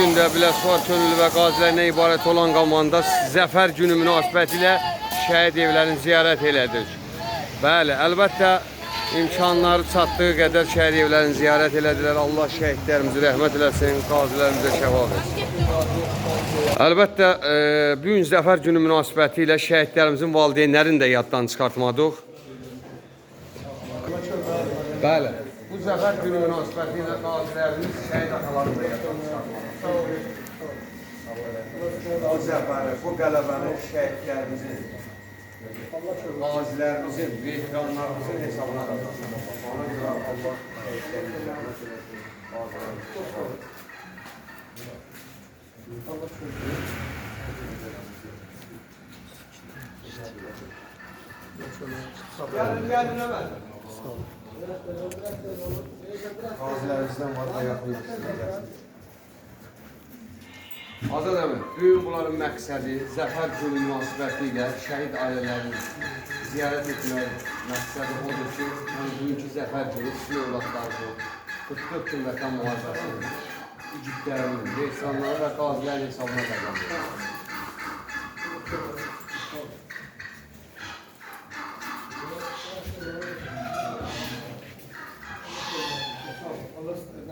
gün də Biləsuvar könüllü və qazilərinə ibarət olan komanda Zəfər günü münasibətilə şəhid evlərini ziyarət elədik. Bəli, əlbəttə imkanları çatdığı qədər şəhid evlərini ziyarət elədilər. Allah şəhidlərimizi rəhmət eləsin, qazilərimizə şəfa versin. Əlbəttə, e, bu Zəfər günü münasibətilə şəhidlərimizin valideynlərini də yaddan çıxartmadıq. Bəli. Bu zəfər günü münasibətilə qazilərimiz şəhid atalarını da yaddan çıxartmalı. Bu zəfəri, bu qələbəni şəhidlərimizin, qazilərimizin, veteranlarımızın hesabına qazanmaq. Ona görə Allah şəhidlərimizə rəhmət eləsin. qazilərimizə şəfa versin. Gəlin, gəlin, Ömər. Qazilərimizdən var, ayaqlayıb istəyəcəksin. Azad əmi, bugün bunların məqsədi Zəfər günü münasibəti ilə şəhid ailələrinin ziyarət etmək məqsədi odur ki, yəni bugünkü Zəfər günü sizin övladlarınızın 44 gün vətən müharibəsinin igidlərinin, veteranları və qazilərin hesabına qazanılır.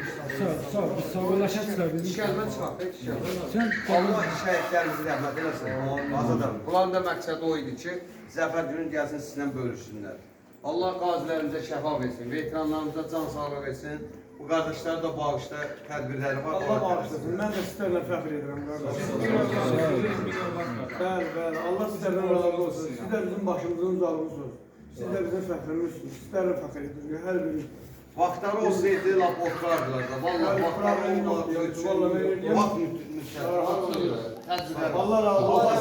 gelin. Sağ ol, sağ ol. Sağollaşasınlar bizim. Şişəlmə çıxart, pek. Sen Allah şəhidlərimizi rəhmət eləsin. Azadan. Bunların da məqsədi o idi ki, Zəfər günü gəlsin sizinlə bölüşsünlər. Allah qazilərimizə şəfa versin, veteranlarımıza can sağlığı versin. Bu qardaşlar da bağışda tədbirləri var. Allah bağışlasın. Mən də sizlərlə fəxr edirəm qardaşım. Bəli, bəli. Allah sizlərdən razı olsun. Siz də bizim başımızın uzağımızsınız. Siz də bizim fəxrimizsiniz. Sizlərlə fəxr edirik. Hər biri. Vaxtları olsaydı lap oturardılar da. Vallahi problem olmadığı öyle vaxt müddət. Allah razı olsun. Allah razı olsun.